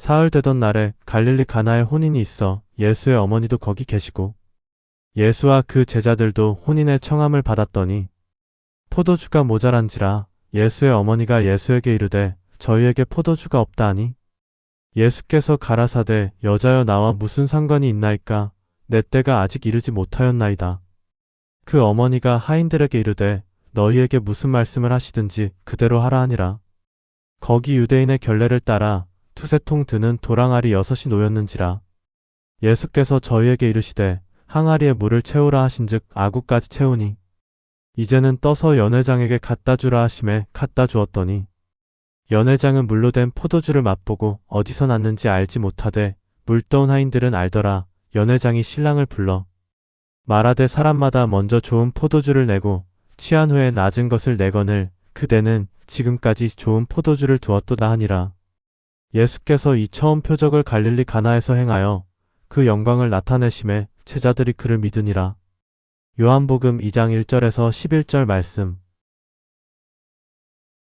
사흘 되던 날에 갈릴리 가나에 혼인이 있어 예수의 어머니도 거기 계시고 예수와 그 제자들도 혼인의 청함을 받았더니 포도주가 모자란지라 예수의 어머니가 예수에게 이르되 저희에게 포도주가 없다 하니 예수께서 가라사대 여자여 나와 무슨 상관이 있나이까 내 때가 아직 이르지 못하였나이다. 그 어머니가 하인들에게 이르되 너희에게 무슨 말씀을 하시든지 그대로 하라 하니라. 거기 유대인의 결례를 따라 투세통 드는 도랑알이 여섯이 놓였는지라. 예수께서 저희에게 이르시되 항아리에 물을 채우라 하신즉 아구까지 채우니 이제는 떠서 연회장에게 갖다 주라 하심에 갖다 주었더니 연회장은 물로 된 포도주를 맛보고 어디서 났는지 알지 못하되 물떠온 하인들은 알더라 연회장이 신랑을 불러 말하되 사람마다 먼저 좋은 포도주를 내고 취한 후에 낮은 것을 내거늘 그대는 지금까지 좋은 포도주를 두었도다 하니라 예수께서 이 처음 표적을 갈릴리 가나에서 행하여 그 영광을 나타내심에 제자들이 그를 믿으니라. 요한복음 2장 1절에서 11절 말씀